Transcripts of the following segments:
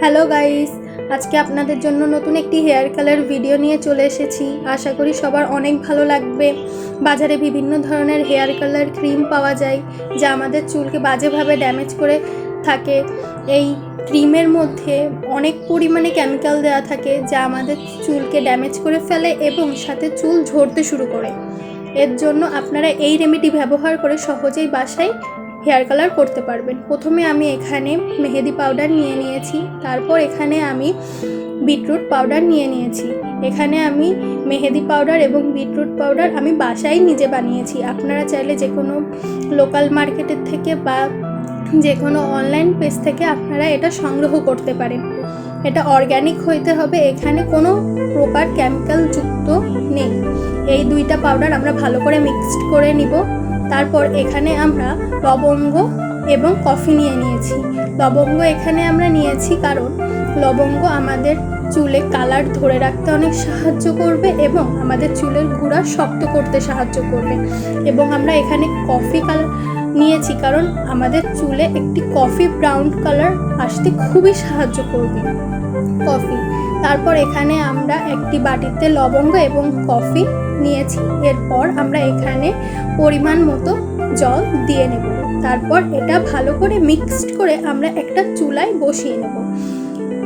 Hello guys আজকে আপনাদের জন্য নতুন একটি হেয়ার কালার ভিডিও নিয়ে চলে এসেছি। আশা করি সবার অনেক ভালো লাগবে। বাজারে বিভিন্ন ধরনের হেয়ার কালার ক্রিম পাওয়া যায়, যা আমাদের চুলকে বাজেভাবে ড্যামেজ করে থাকে। এই ক্রিমের মধ্যে অনেক পরিমাণে কেমিক্যাল দেওয়া থাকে, যা আমাদের চুলকে ড্যামেজ করে ফেলে এবং সাথে চুল ঝরতে শুরু করে। এর জন্য আপনারা এই রেমেডি ব্যবহার করে সহজেই বাসায় হেয়ার কালার করতে পারবেন। প্রথমে আমি এখানে মেহেদি পাউডার নিয়ে নিয়েছি, তারপর এখানে আমি বিটরুট পাউডার নিয়ে নিয়েছি। এখানে আমি মেহেদি পাউডার এবং বিটরুট পাউডার আমি বাসায় নিজে বানিয়েছি। আপনারা চাইলে যে কোনো লোকাল মার্কেটের থেকে বা যে কোনো অনলাইন পেজ থেকে আপনারা এটা সংগ্রহ করতে পারেন। এটা অর্গ্যানিক হইতে হবে, এখানে কোনো প্রকার কেমিক্যাল যুক্ত নেই। এই দুইটা পাউডার আমরা ভালো করে মিক্সড করে নিব। তারপর এখানে আমরা লবঙ্গ এবং কফি নিয়ে নিয়েছি। লবঙ্গ এখানে আমরা নিয়েছি কারণ লবঙ্গ আমাদের চুলে কালার ধরে রাখতে অনেক সাহায্য করবে এবং আমাদের চুলের গুঁড়া শক্ত করতে সাহায্য করবে। এবং আমরা এখানে কফি কালার নিয়েছি কারণ আমাদের চুলে একটি কফি ব্রাউন কালার আসতে খুবই সাহায্য করবে। কফি তারপর এখানে আমরা একটি বাটিতে লবঙ্গ এবং কফি নিয়েছি। এরপর আমরা এখানে পরিমাণ মতো জল দিয়ে নেব। তারপর এটা ভালো করে মিক্সড করে আমরা একটা চুলায় বসিয়ে নেব।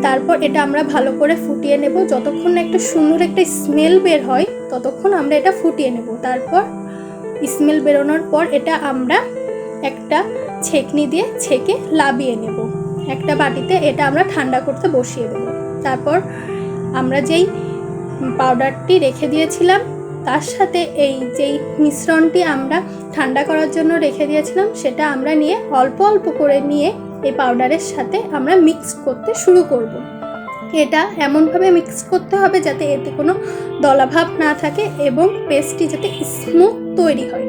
তারপর এটা আমরা ভালো করে ফুটিয়ে নেব। যতক্ষণ না একটা সুন্দর একটা স্মেল বের হয়, ততক্ষণ আমরা এটা ফুটিয়ে নেব। তারপর স্মেল বেরোনোর পর এটা আমরা একটা ছেকনি দিয়ে ছেঁকে লাবিয়ে নেব। একটা বাটিতে এটা আমরা ঠান্ডা করতে বসিয়ে দেব। তারপর আমরা যেই পাউডারটি রেখে দিয়েছিলাম, তার সাথে এই যেই মিশ্রণটি আমরা ঠান্ডা করার জন্য রেখে দিয়েছিলাম, সেটা আমরা নিয়ে অল্প অল্প করে নিয়ে এই পাউডারের সাথে আমরা মিক্স করতে শুরু করব। এটা এমনভাবে মিক্স করতে হবে যাতে এতে কোনো দলাভাব না থাকে এবং পেস্টটি যাতে স্মুথ তৈরি হয়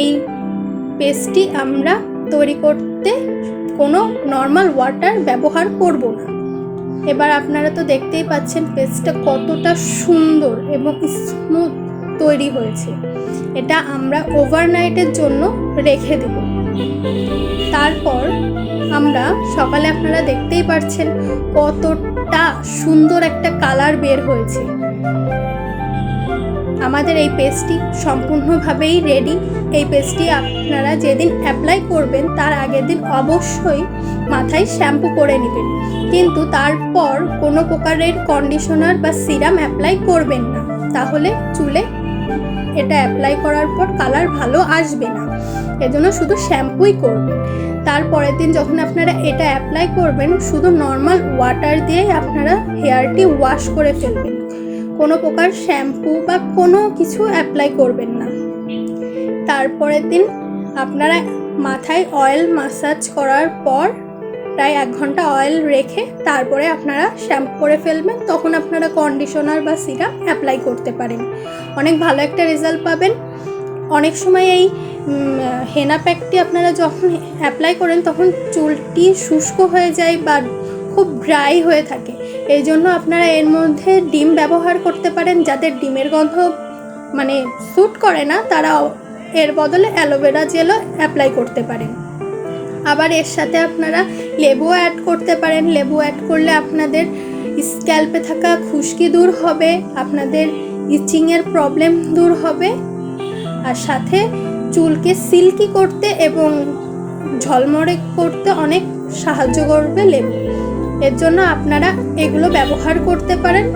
এই পেস্টটি আমরা তৈরি করতে কোনো নর্মাল ওয়াটার ব্যবহার করব না এবার আপনারা তো দেখতেই পাচ্ছেন পেস্টটা কতটা সুন্দর এবং স্মুথ তৈরি হয়েছে। এটা আমরা ওভারনাইটের জন্য রেখে দেব। তারপর আমরা, সকালে আপনারা দেখতেই পাচ্ছেন কতটা সুন্দর একটা কালার বের হয়েছে। আমাদের এই পেস্টটি সম্পূর্ণভাবেই রেডি এই পেস্টটি আপনারা যেদিন অ্যাপ্লাই করবেন, তার আগের দিন অবশ্যই মাথায় শ্যাম্পু করে নেবেন। কিন্তু তারপর কোনো প্রকারের কন্ডিশনার বা সিরাম অ্যাপ্লাই করবেন না। তাহলে চুলে এটা অ্যাপ্লাই করার পর কালার ভালো আসবে না। এজন্য শুধু শ্যাম্পুই করবেন। তারপরের দিন যখন আপনারা এটা অ্যাপ্লাই করবেন, শুধু নর্মাল ওয়াটার দিয়ে আপনারা হেয়ারটি ওয়াশ করে ফেলবেন। কোনো প্রকার শ্যাম্পু বা কোনো কিছু অ্যাপ্লাই করবেন না। তারপরের দিন আপনারা মাথায় অয়েল মাসাজ করার পর প্রায় এক ঘণ্টা অয়েল রেখে তারপরে আপনারা শ্যাম্পু করে ফেলবেন, তখন আপনারা কন্ডিশনার বা সিরাম অ্যাপ্লাই করতে পারেন। অনেক ভালো একটা রেজাল্ট পাবেন। অনেক সময় এই হেনা প্যাকটি আপনারা যখন অ্যাপ্লাই করেন, তখন চুলটি শুষ্ক হয়ে যায় বা খুব ড্রাই হয়ে থাকে। এই জন্য আপনারা এর মধ্যে ডিম ব্যবহার করতে পারেন, যাদের ডিমের গন্ধ মানে স্যুট করে না, তারা এর বদলে অ্যালোভেরা জেলও অ্যাপ্লাই করতে পারেন। আবার এর সাথে আপনারা লেবু অ্যাড করতে পারেন। লেবু অ্যাড করলে আপনাদের স্ক্যাল্পে থাকা খুশকি দূর হবে, আপনাদের ইচিংয়ের প্রবলেম দূর হবে। আর সাথে চুলকে সিল্কি করতে এবং ঝলমরে করতে অনেক সাহায্য করবে লেবু। এর জন্য আপনারা এগুলো ব্যবহার করতে পারেন,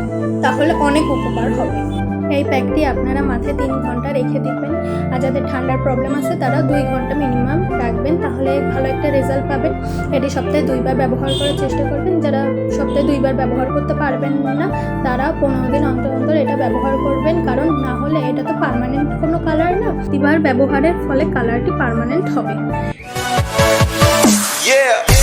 তাহলে অনেক উপকার হবে। এই প্যাকটি আপনারা মাথায় তিন ঘণ্টা রেখে দিবেন। আর যাদের ঠান্ডার প্রবলেম আছে, তারা দুই ঘণ্টা মিনিমাম রাখবেন। তাহলে ভালো একটা রেজাল্ট পাবেন। এটি সপ্তাহে দুইবার ব্যবহার করার চেষ্টা করবেন। যারা সপ্তাহে দুইবার ব্যবহার করতে পারবেন না, তারা পনেরো দিন অন্তর অন্তর এটা ব্যবহার করবেন। কারণ না হলে এটা তো পারমানেন্ট কোনো কালার না। দুবার ব্যবহারের ফলে কালারটি পার্মানেন্ট হবে। Yeah.